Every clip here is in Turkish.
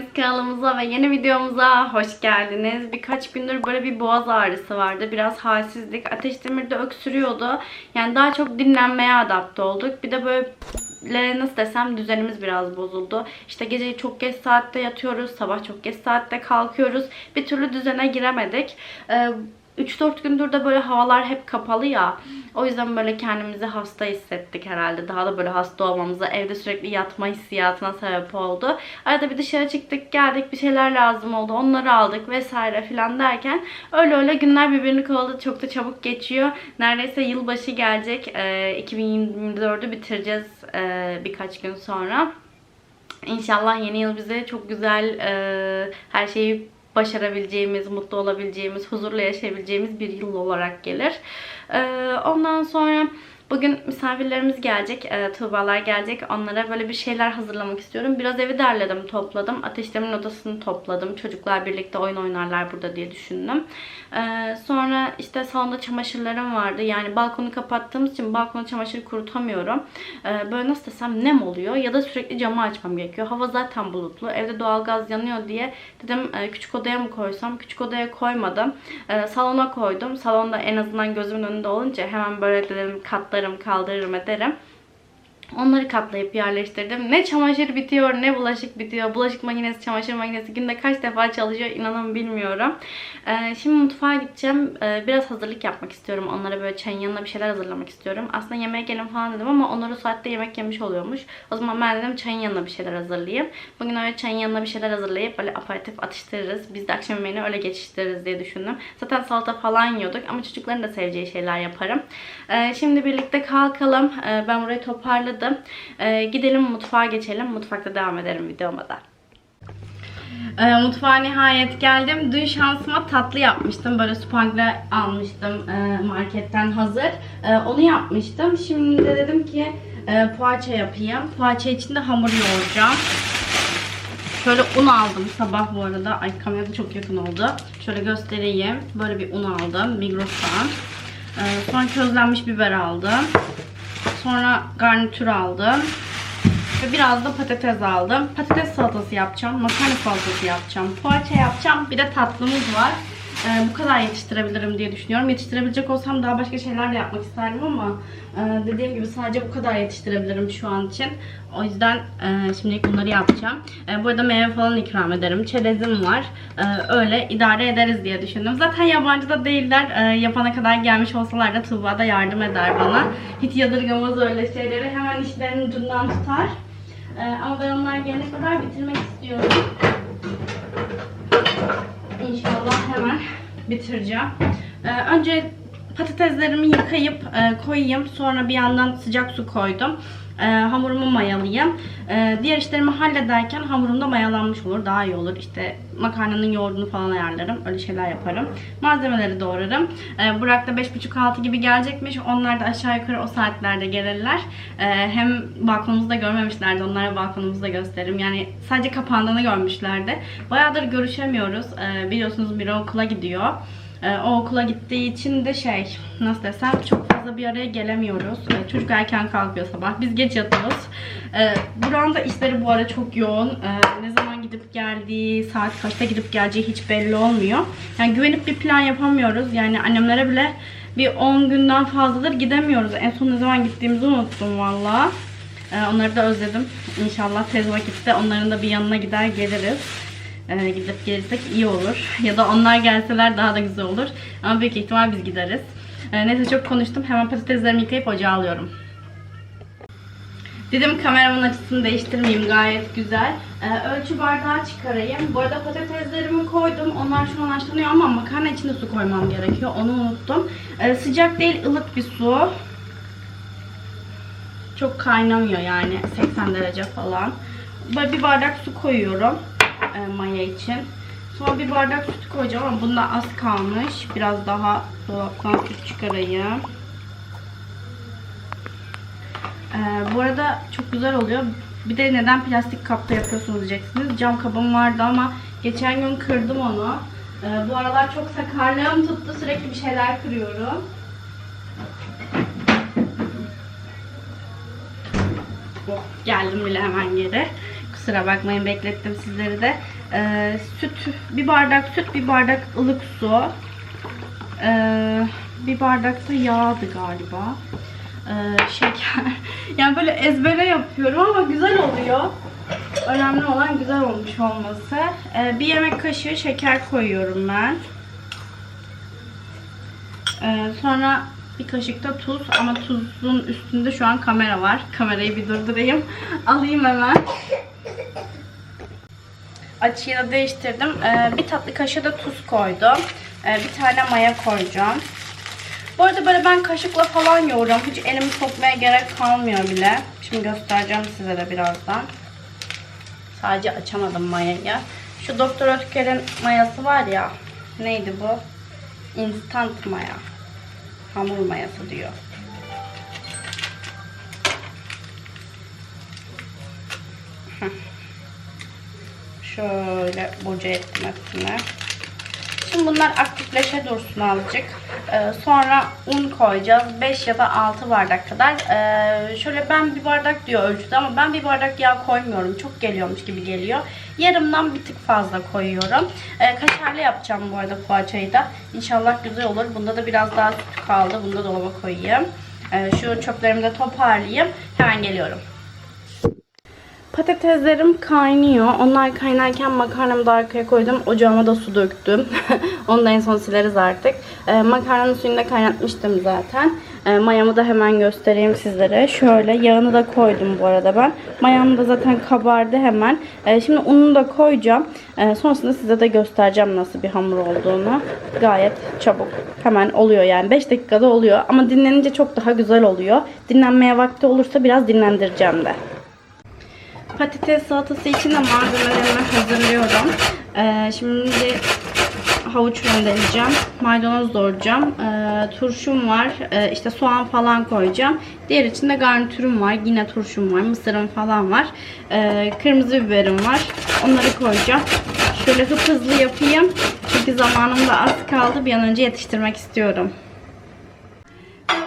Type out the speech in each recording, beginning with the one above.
Hepiniz kanalımıza ve yeni videomuza hoş geldiniz. Birkaç gündür böyle bir boğaz ağrısı vardı. Biraz halsizlik. Ateş Demir'de öksürüyordu. Yani daha çok dinlenmeye adapte olduk. Bir de böyle nasıl desem düzenimiz biraz bozuldu. İşte gece çok geç saatte yatıyoruz. Sabah çok geç saatte kalkıyoruz. Bir türlü düzene giremedik. Ee, 3-4 gündür de böyle havalar hep kapalı ya. O yüzden böyle kendimizi hasta hissettik herhalde. Daha da böyle hasta olmamıza, evde sürekli yatma hissiyatına sebep oldu. Arada bir dışarı çıktık, geldik bir şeyler lazım oldu. Onları aldık vesaire filan derken öyle öyle günler birbirini kovaladı. Çok da çabuk geçiyor. Neredeyse yılbaşı gelecek. Ee, 2024'ü bitireceğiz ee, birkaç gün sonra. İnşallah yeni yıl bize çok güzel e, her şeyi başarabileceğimiz, mutlu olabileceğimiz, huzurla yaşayabileceğimiz bir yıl olarak gelir. E, ondan sonra bugün misafirlerimiz gelecek, e, Tuğbalar gelecek. Onlara böyle bir şeyler hazırlamak istiyorum. Biraz evi derledim, topladım. Ateşlemin odasını topladım. Çocuklar birlikte oyun oynarlar burada diye düşündüm. E, sonra işte salonda çamaşırlarım vardı. Yani balkonu kapattığımız için balkonu çamaşır kurutamıyorum. E, böyle nasıl desem nem oluyor ya da sürekli camı açmam gerekiyor. Hava zaten bulutlu. Evde doğalgaz yanıyor diye dedim e, küçük odaya mı koysam? Küçük odaya koymadım. E, salona koydum. Salonda en azından gözümün önünde olunca hemen böyle dedim katlarım, kaldırırım ederim. Onları katlayıp yerleştirdim. Ne çamaşır bitiyor ne bulaşık bitiyor. Bulaşık makinesi, çamaşır makinesi günde kaç defa çalışıyor inanın bilmiyorum. Ee, şimdi mutfağa gideceğim. Ee, biraz hazırlık yapmak istiyorum. Onlara böyle çayın yanına bir şeyler hazırlamak istiyorum. Aslında yemeğe gelin falan dedim ama onlar saatte yemek yemiş oluyormuş. O zaman ben dedim çayın yanına bir şeyler hazırlayayım. Bugün öyle çayın yanına bir şeyler hazırlayıp böyle aparatif atıştırırız. Biz de akşam yemeğini öyle geçiştiririz diye düşündüm. Zaten salata falan yiyorduk ama çocukların da seveceği şeyler yaparım. Ee, şimdi birlikte kalkalım. Ee, ben burayı toparladım. Ee, gidelim mutfağa geçelim. Mutfakta devam ederim videoma da. Ee, mutfağa nihayet geldim. Dün şansıma tatlı yapmıştım. Böyle spangle almıştım e, marketten hazır. E, onu yapmıştım. Şimdi de dedim ki e, poğaça yapayım. Poğaça için de hamur yoğuracağım. Şöyle un aldım sabah bu arada. Ay kamerada çok yakın oldu. Şöyle göstereyim. Böyle bir un aldım Migros'tan. Ee, sonra közlenmiş biber aldım. Sonra garnitür aldım. Ve biraz da patates aldım. Patates salatası yapacağım. Makarna salatası yapacağım. Poğaça yapacağım. Bir de tatlımız var. Ee, bu kadar yetiştirebilirim diye düşünüyorum. Yetiştirebilecek olsam daha başka şeyler de yapmak isterdim ama e, dediğim gibi sadece bu kadar yetiştirebilirim şu an için. O yüzden e, şimdilik bunları yapacağım. E, bu arada meyve falan ikram ederim. Çerezim var. E, öyle idare ederiz diye düşündüm. Zaten yabancı da değiller. E, yapana kadar gelmiş olsalar da Tuğba da yardım eder bana. Hiç yadırgamaz öyle şeyleri. Hemen işlerinin ucundan tutar. E, ama ben onlar gelene kadar bitirmek istiyorum. İnşallah hemen bitireceğim. Ee, önce patateslerimi yıkayıp e, koyayım. Sonra bir yandan sıcak su koydum. Ee, hamurumu mayalayayım. Ee, diğer işlerimi hallederken hamurum da mayalanmış olur. Daha iyi olur. İşte makarnanın yoğurdunu falan ayarlarım. Öyle şeyler yaparım. Malzemeleri doğrarım. Ee, Burak da 5.30-6 gibi gelecekmiş. Onlar da aşağı yukarı o saatlerde gelirler. Hem balkonumuzda görmemişlerdi. Onlara balkonumuzu da gösteririm. Yani sadece kapandığını görmüşlerdi. Bayağıdır görüşemiyoruz. Biliyorsunuz biri okula gidiyor. O okula gittiği için de şey nasıl desem çok fazla bir araya gelemiyoruz. Ee, çocuk erken kalkıyor sabah. Biz geç yatıyoruz. Ee, buranın da işleri bu ara çok yoğun. Ee, ne zaman gidip geldiği, saat kaçta gidip geleceği hiç belli olmuyor. Yani güvenip bir plan yapamıyoruz. Yani annemlere bile bir 10 günden fazladır gidemiyoruz. En son ne zaman gittiğimizi unuttum valla. Ee, onları da özledim. İnşallah tez vakitte onların da bir yanına gider geliriz e, gidip gelirsek iyi olur. Ya da onlar gelseler daha da güzel olur. Ama büyük ihtimal biz gideriz. E, neyse çok konuştum. Hemen patateslerimi yıkayıp ocağa alıyorum. Dedim kameramın açısını değiştirmeyeyim gayet güzel. Ee, ölçü bardağı çıkarayım. Bu arada patateslerimi koydum. Onlar şu an haşlanıyor ama makarna için de su koymam gerekiyor. Onu unuttum. Ee, sıcak değil ılık bir su. Çok kaynamıyor yani 80 derece falan. Böyle bir bardak su koyuyorum e, maya için. Sonra bir bardak süt koyacağım ama bunda az kalmış. Biraz daha dolaptan süt çıkarayım. Ee, bu arada çok güzel oluyor. Bir de neden plastik kapta yapıyorsunuz diyeceksiniz. Cam kabım vardı ama geçen gün kırdım onu. Ee, bu aralar çok sakarlığım tuttu. Sürekli bir şeyler kırıyorum. Oh, geldim bile hemen geri. Kusura bakmayın beklettim sizleri de. Ee, süt, bir bardak süt, bir bardak ılık su. Ee, bir bardak da yağdı galiba. Ee, şeker. Yani böyle ezbere yapıyorum ama güzel oluyor. Önemli olan güzel olmuş olması. Ee, bir yemek kaşığı şeker koyuyorum ben. Ee, sonra bir kaşık da tuz ama tuzun üstünde şu an kamera var. Kamerayı bir durdurayım. Alayım hemen. Açıyı da değiştirdim. Ee, bir tatlı kaşığı da tuz koydum. Ee, bir tane maya koyacağım. Bu arada böyle ben kaşıkla falan yoğuruyorum. Hiç elimi sokmaya gerek kalmıyor bile. Şimdi göstereceğim size de birazdan. Sadece açamadım mayayı. Şu Doktor Ötker'in mayası var ya. Neydi bu? Instant maya. Hamur mayası diyor. Heh. Şöyle boca ettim. Şimdi bunlar aktifleşe dursun azıcık. Ee, sonra un koyacağız. 5 ya da 6 bardak kadar. Ee, şöyle ben bir bardak diyor ölçüde ama ben bir bardak yağ koymuyorum. Çok geliyormuş gibi geliyor. Yarımdan bir tık fazla koyuyorum. Ee, kaşarlı yapacağım bu arada poğaçayı da. İnşallah güzel olur. Bunda da biraz daha kaldı. Bunu da dolaba koyayım. Ee, şu çöplerimi de toparlayayım. Hemen geliyorum. Patateslerim kaynıyor. Onlar kaynarken makarnamı da arkaya koydum. Ocağıma da su döktüm. Onu da en son sileriz artık. Ee, makarnanın suyunu da kaynatmıştım zaten. Ee, mayamı da hemen göstereyim sizlere. Şöyle yağını da koydum bu arada ben. Mayam da zaten kabardı hemen. Ee, şimdi ununu da koyacağım. Ee, sonrasında size de göstereceğim nasıl bir hamur olduğunu. Gayet çabuk. Hemen oluyor yani. 5 dakikada oluyor. Ama dinlenince çok daha güzel oluyor. Dinlenmeye vakti olursa biraz dinlendireceğim de. Patates salatası için de malzemelerimi hazırlıyorum. Ee, şimdi havuç rendeleyeceğim. Maydanoz doğrayacağım. Ee, turşum var. Ee, işte soğan falan koyacağım. Diğer içinde garnitürüm var. Yine turşum var. Mısırım falan var. Ee, kırmızı biberim var. Onları koyacağım. Şöyle hızlı yapayım. Çünkü zamanım da az kaldı. Bir an önce yetiştirmek istiyorum.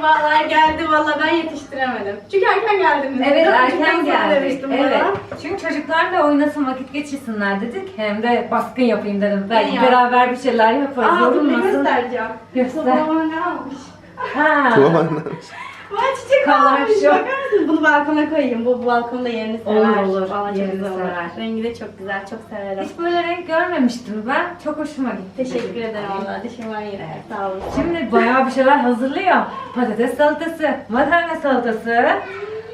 Vallahi geldi valla ben yetiştiremedim. Çünkü erken geldiniz. Evet Dört erken geldik. demiştim Evet. bana. Çünkü çocuklarla oynasın vakit geçirsinler dedik. Hem de baskın yapayım dedim. Belki Ya. beraber bir şeyler yaparız. Aa ne Yorulmasın. göstereceğim. Göster. Babama ne almış? Ha. Vay çiçek Kalan mısın? Bunu balkona koyayım. Bu, balkonda yerini sever. Olur, olur. Vallahi çok Yerini güzel olur. sever. Rengi de çok güzel. Çok severim. Hiç böyle renk görmemiştim ben. Çok hoşuma gitti. Teşekkür ederim valla. Dişim var yine. Sağ olun. Şimdi bayağı bir şeyler hazırlıyor. Patates salatası, makarna salatası,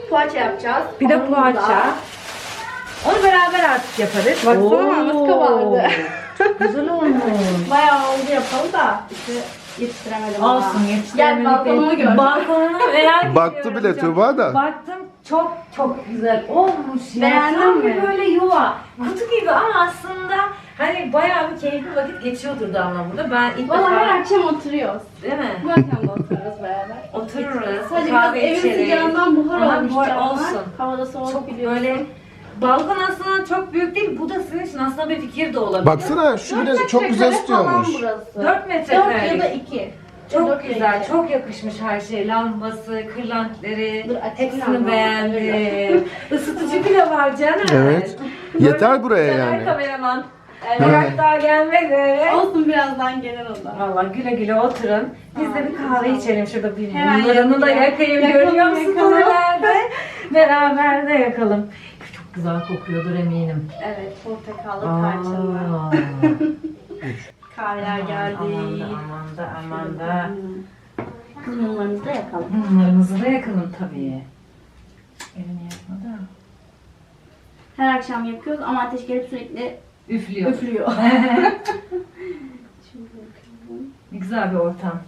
poğaça yapacağız. bir de Hamurumuz poğaça. var. Onu beraber artık yaparız. Baksana, nasıl kabardı. Güzel olmuş. Bayağı oldu yapalım da. İşte yetiştiremedim. Olsun valla. Gel yetiştiremedik. balkonumu gör. Balkonunu merak Baktı ediyorum bile çok. Tuğba da. Baktım çok çok güzel olmuş ya. Beğendin Tam mi? böyle yuva. Kutu gibi ama aslında hani bayağı bir keyifli vakit geçiyordur Damla burada. Ben ilk Valla her defa... akşam oturuyoruz. Değil mi? Bu akşam da oturuyoruz beraber. Otururuz. Sadece biraz kahve evin içeriz. sıcağından buhar olmuş buhar camlar. olsun. Havada soğuk Çok biliyorsun. böyle balkon aslında çok büyük değil. Bu da sizin için aslında bir fikir de olabilir. Baksana şu bile çok güzel istiyormuş. 4 4 metrekare. ya da 2. Çok güzel, çok yakışmış her şey. Lambası, kırlentleri, Dur, açayım hepsini lambayı. beğendim. Isıtıcı bile var canım. Evet. Yeter buraya yani. kameraman. Evet. daha gelmedi. Olsun birazdan gelir o da. Valla güle güle oturun. Biz de bir kahve içelim şurada bir Hemen bunlarını da yakayım. yakayım. Yakalım, Görüyor musun yakalım. nerelerde? Beraber de yakalım. Güzel kokuyordur eminim. Evet, portakallı tarçınlı. Aa. Kahveler geldi. Aman da aman da aman da. Mumlarımızı da yakalım. Mumlarımızı da yakalım tabii. Elini yakma da. Her akşam yakıyoruz ama ateş gelip sürekli Üflüyor. üflüyor. Ne güzel bir ortam.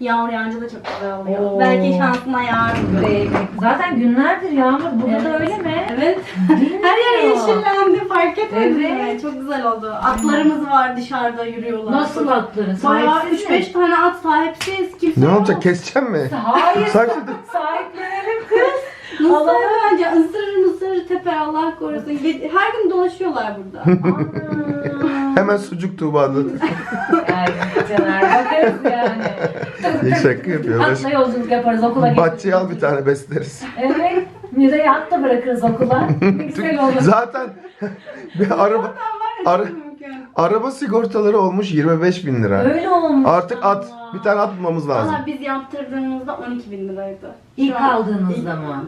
Yağmur yağınca da çok güzel oluyor. Oo. Belki şansına yağar. Zaten günlerdir yağmur. Burada Evet. da öyle mi? Evet. Her yer yeşillendi fark etmedin Evet. mi? Çok güzel oldu. Atlarımız var dışarıda yürüyorlar. Nasıl atların? Bayağı Sahipsiz 3-5 mi? tane at sahipsiz. Kimse Ne yok. olacak keseceğim mi? Hayır. Saçma. Sahiplenelim kız. Mısır Allah- bence ısırır mısır teper Allah korusun. Ge- Her gün dolaşıyorlar burada. Hemen sucuk Tuğba'da. Ay Caner bakarız yani. İyi şaka yapıyor. Atla yolculuk yaparız okula Bahçeye al bir tane besleriz. Evet. Mira'yı at da bırakırız okula. Ne güzel olur. Zaten bir araba ara- araba sigortaları olmuş 25 bin lira. Öyle olmuş. Artık at bir tane at bulmamız lazım. Valla biz yaptırdığımızda 12 bin liraydı. İlk Şu an- aldığınızda mı?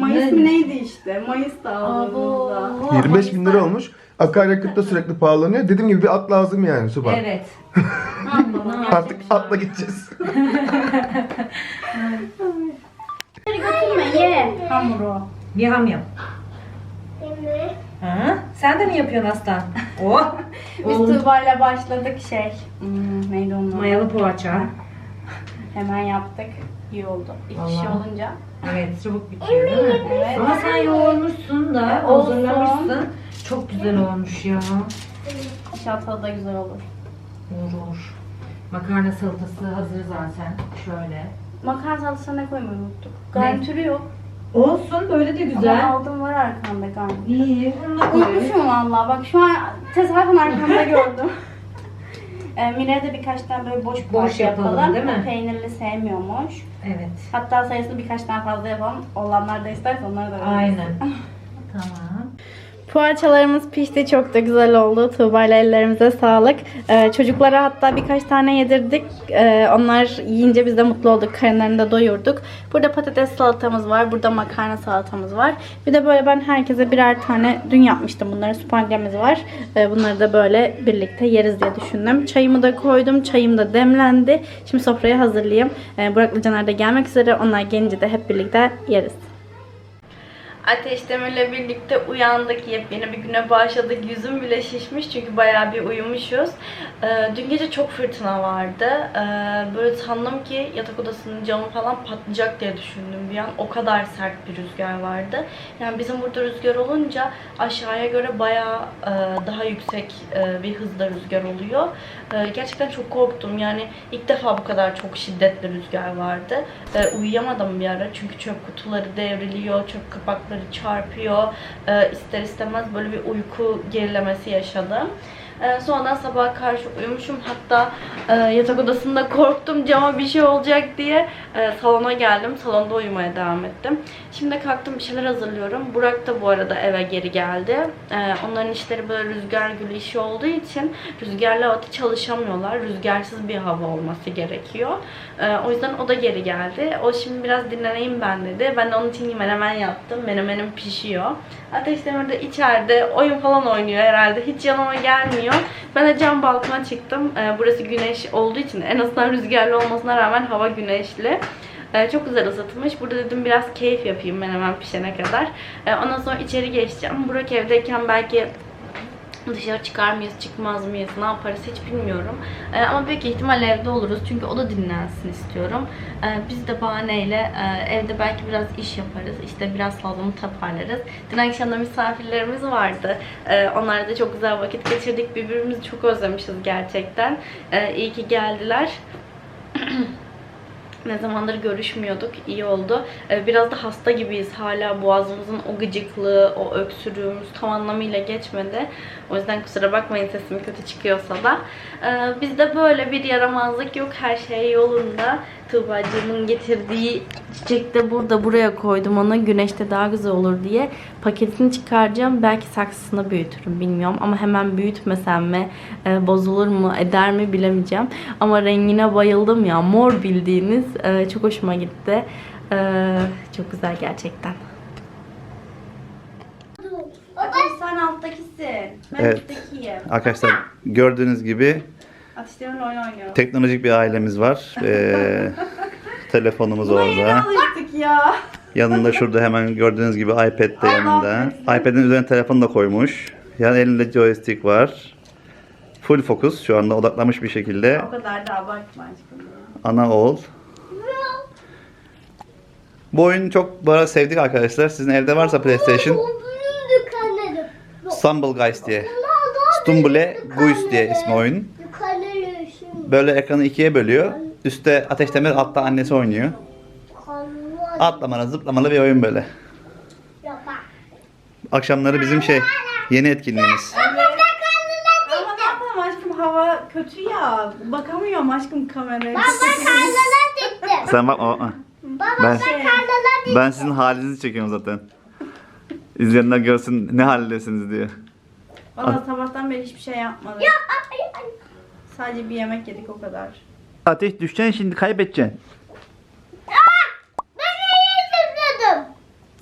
Mayıs Ne? mı neydi işte? Mayıs'ta aldığımızda. Abo. 25 bin lira olmuş. Akaryakıt da sürekli pahalanıyor. Dediğim gibi bir at lazım yani Suba. Evet. Artık atla gideceğiz. Götürme ye hamuru. Bir ham yap. Ha? Sen de mi yapıyorsun aslan? Oh. Biz Oğlum, Tuğba'yla başladık şey. Hmm, neydi onun? adı? Mayalı poğaça. Hemen yaptık. İyi oldu. İki kişi Vallahi. olunca. Evet çabuk bitiyor değil mi? Evet. Ama sen yoğurmuşsun da, E, olsun. hazırlamışsın. Çok güzel olmuş ya. İnşallah da güzel olur. Olur olur. Makarna salatası hazır zaten. Şöyle. Makarna salatasına ne koymayı unuttuk. Garnitürü yok. Olsun böyle de Ama güzel. aldım var arkamda garnitür. İyi. Bunu da koy. Unutmuşum valla. Bak şu an tesadüfen arkamda gördüm. E, Mine'ye de birkaç tane böyle boş Boş yapalım, yapalım. değil mi? O peynirli sevmiyormuş. Evet. Hatta sayısını birkaç tane fazla yapalım. Olanlar da isterse onları da veririz. Aynen. tamam. Poğaçalarımız pişti. Çok da güzel oldu. Tuğba ile ellerimize sağlık. Ee, çocuklara hatta birkaç tane yedirdik. Ee, onlar yiyince biz de mutlu olduk. Karınlarını da doyurduk. Burada patates salatamız var. Burada makarna salatamız var. Bir de böyle ben herkese birer tane dün yapmıştım bunları. Spagyemiz var. Ee, bunları da böyle birlikte yeriz diye düşündüm. Çayımı da koydum. Çayım da demlendi. Şimdi sofrayı hazırlayayım. Ee, Burak'la Caner de gelmek üzere. Onlar gelince de hep birlikte yeriz. Ateş birlikte uyandık. Yepyeni bir güne başladık. Yüzüm bile şişmiş çünkü bayağı bir uyumuşuz. Ee, dün gece çok fırtına vardı. Ee, böyle sandım ki yatak odasının camı falan patlayacak diye düşündüm bir an. O kadar sert bir rüzgar vardı. Yani bizim burada rüzgar olunca aşağıya göre bayağı e, daha yüksek e, bir hızda rüzgar oluyor. E, gerçekten çok korktum. Yani ilk defa bu kadar çok şiddetli rüzgar vardı. E, uyuyamadım bir ara çünkü çöp kutuları devriliyor, çöp kapakları çarpıyor. E, ister istemez böyle bir uyku gerilemesi yaşadım. E, sonradan sabaha karşı uyumuşum. Hatta e, yatak odasında korktum cama bir şey olacak diye e, salona geldim. Salonda uyumaya devam ettim. Şimdi kalktım bir şeyler hazırlıyorum. Burak da bu arada eve geri geldi. E, onların işleri böyle rüzgar gülü işi olduğu için rüzgarlı havada çalışamıyorlar. Rüzgarsız bir hava olması gerekiyor. O yüzden o da geri geldi. O şimdi biraz dinleneyim ben dedi. Ben de onun için menemen yaptım. Menemenim pişiyor. Ateş Demir de içeride oyun falan oynuyor herhalde. Hiç yanıma gelmiyor. Ben de cam balkona çıktım. E, burası güneş olduğu için en azından rüzgarlı olmasına rağmen hava güneşli. Ee, çok güzel ısıtılmış. Burada dedim biraz keyif yapayım ben hemen pişene kadar. Ee, ondan sonra içeri geçeceğim. Burak evdeyken belki dışarı çıkar mıyız, çıkmaz mıyız, ne yaparız hiç bilmiyorum. Ee, ama büyük ihtimal evde oluruz. Çünkü o da dinlensin istiyorum. Ee, biz de bahaneyle e, evde belki biraz iş yaparız. İşte biraz salonu toparlarız. Dün akşam da misafirlerimiz vardı. Ee, onlarla da çok güzel vakit geçirdik. Birbirimizi çok özlemişiz gerçekten. Ee, iyi ki geldiler. Ne zamandır görüşmüyorduk. İyi oldu. Ee, Biraz da hasta gibiyiz. Hala boğazımızın o gıcıklığı, o öksürüğümüz tam anlamıyla geçmedi. O yüzden kusura bakmayın sesim kötü çıkıyorsa da. Ee, Bizde böyle bir yaramazlık yok. Her şey yolunda. Tuğbacığımın getirdiği çiçek de burada buraya koydum ona. Güneşte daha güzel olur diye. Paketini çıkaracağım. Belki saksısını büyütürüm bilmiyorum. Ama hemen büyütmesem mi? e, bozulur mu? Eder mi bilemeyeceğim. Ama rengine bayıldım ya. Mor bildiğiniz. e, çok hoşuma gitti. E, çok güzel gerçekten. Sen alttakisin. Ben Evet. üsttekiyim. Arkadaşlar gördüğünüz gibi Ateşlerin oyun oynuyor. teknolojik bir ailemiz var. Ee, telefonumuz Buna yeni orada. alıştık ya. Yanında şurada hemen gördüğünüz gibi iPad de yanında. iPad'in üzerine telefonu da koymuş. Yani elinde joystick var. Full fokus şu anda odaklamış bir şekilde. O kadar da abartma aşkım. Ana oğul. Bu oyunu çok arada sevdik arkadaşlar. Sizin evde varsa PlayStation Stumble Guys diye. Stumble Guys diye ismi oyun. Böyle ekranı ikiye bölüyor. Üstte Ateş Demir, altta annesi oynuyor. Atlamalı, zıplamalı bir oyun böyle. Akşamları bizim şey, yeni etkinliğimiz. Ama ne yapalım aşkım hava kötü ya. Bakamıyorum aşkım kameraya. Sen bakma bakma. Ben Şey, Ben sizin halinizi çekiyorum zaten. İzleyenler görsün ne haldesiniz diye. Valla sabahtan beri hiçbir şey yapmadık. Sadece bir yemek yedik o kadar. Ateş düşeceksin şimdi kaybedeceksin. Ben nereye zıpladım?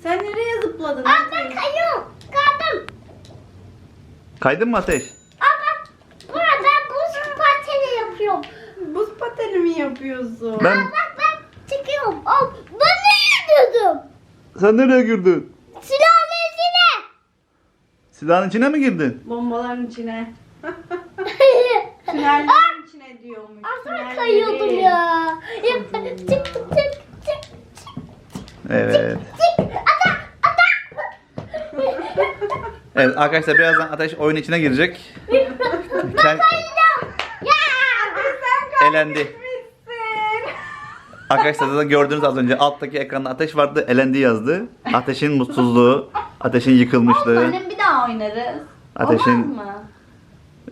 Sen nereye zıpladın? Aa ben kayıyorum. Kaldım. Kaydın mı Ateş? Aa bak. Buna ben buz pateni yapıyorum. Buz pateni mi yapıyorsun? Ben... Bak ben çıkıyorum. Aa, ben nereye girdim? Sen nereye girdin? Silahın izine. Silahın içine mi girdin? Bombaların içine. Tünellerin içine diyormuş. ben tünellerin. kayıyordum ya. çık çık çık çık Evet. çık. Ata ata. Evet arkadaşlar birazdan Ateş oyun içine girecek. Kend- Ya. elendi. Arkadaşlar zaten gördüğünüz az önce alttaki ekranda ateş vardı, elendi yazdı. Ateşin mutsuzluğu, ateşin yıkılmışlığı, Annem bir daha oynarız. Ateşin- Olmaz mı?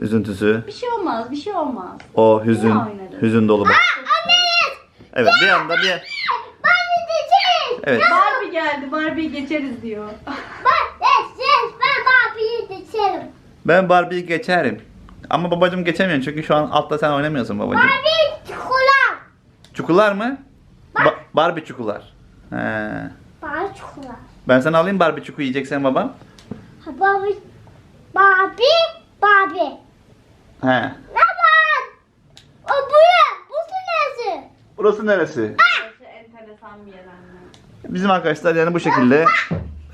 Üzüntüsü, Bir şey olmaz, bir şey olmaz. o hüzün, oynarız. hüzün dolu bak. Evet bir anda bir... Evet. Barbie geldi, Barbie'yi geçeriz diyor. Ben Barbie'yi geçerim. Ben Barbie'yi geçerim. Ama babacım geçemiyorsun çünkü şu an altta sen oynamıyorsun babacım. Barbie çikolat. Çukurlar mı? Ba- Barbie çukurlar. He. Barbie çikolat. Ben sana alayım Barbie çuku yiyeceksen babam. Barbie. Barbie. Barbie. He. Ne var? O buraya. Bu neresi? Burası neresi? Burası enteresan bir yer anne. Bizim arkadaşlar yani bu şekilde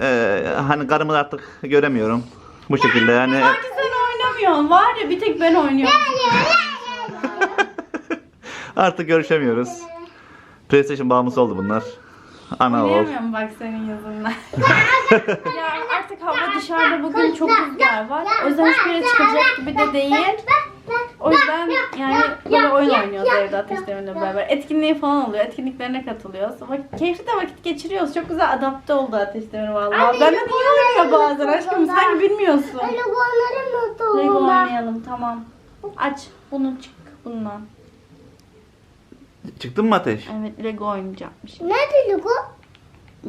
eee, hani karımı artık göremiyorum. Bu şekilde yani Sanki sen oynamıyorsun. Var ya bir tek ben oynuyorum. artık görüşemiyoruz. PlayStation bağımlısı oldu bunlar. Ana oğul. Oynayamıyorum bak senin yüzünden. ya artık hava dışarıda bugün çok rüzgar var. O yüzden hiçbir yere çıkacak gibi de değil. O yüzden yani böyle oyun oynuyoruz evde ateşlerimle beraber. Etkinliği falan oluyor. Etkinliklerine katılıyoruz. Bak, keyifli de vakit geçiriyoruz. Çok güzel adapte oldu ateşlemir vallahi. Anne, Benden Lego iyi oynuyor bazen aşkım. Sanki bilmiyorsun. Öyle onları mı Lego oynayalım tamam. Aç bunu çık bundan. Çıktın mı Ateş? Evet Lego oynayacakmış. Nerede Lego?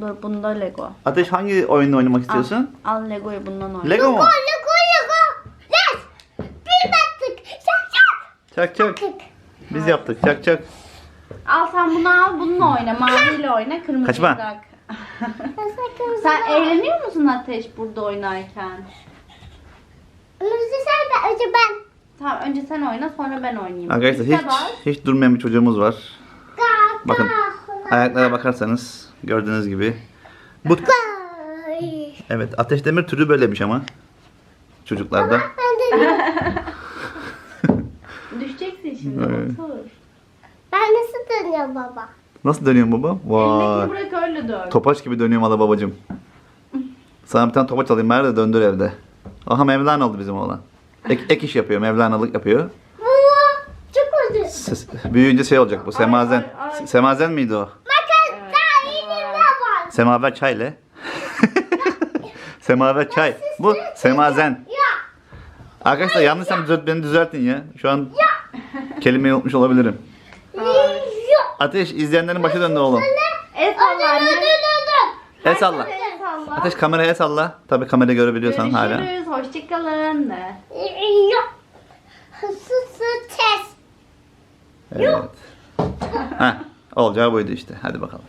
Dur bunda Lego. Ateş hangi oyunu oynamak istiyorsun? Al, al Lego'yu bundan oyna. Lego mu? Lego Lego. Yes. Bir baktık. Şak şak. Çak çak. Baktık. Biz yaptık. Çak çak. Al sen bunu al bununla oyna. Maviyle oyna kırmızıyı Kaçma. bırak. Sen eğleniyor musun Ateş burada oynarken? Önce sen ben önce ben. Tamam önce sen oyna sonra ben oynayayım. Arkadaşlar hiç hiç durmayan bir çocuğumuz var. Bakın. Ayaklara bakarsanız gördüğünüz gibi. Bu evet Ateş Demir türü böylemiş ama çocuklarda. Düşeceksin şimdi Evet. otur. ben nasıl dönüyorum baba? Nasıl dönüyorsun baba? Vay. Elindekini bırak öyle dön. Topaç gibi dönüyorum hala babacım. Sana bir tane topaç alayım bari de döndür evde. Aha Mevlana oldu bizim oğlan. Ek, ek iş yapıyor, Mevlana'lık yapıyor. Bu çok acı. Ses- büyüyünce şey olacak bu, semazen. ay, ay. Semazen miydi o? Daha elimde var. Semaver çayla. Semaver çay. Bu semazen. Arkadaşlar yanlışsam düzelt, beni düzeltin ya. Şu an kelimeyi unutmuş olabilirim. Ateş izleyenlerin başı döndü oğlum. El salla anne. El salla. El salla. Ateş kameraya salla. Tabi kamera görebiliyorsan hala. Görüşürüz. Hoşçakalın. test. Evet. Heh, olacağı buydu işte. Hadi bakalım.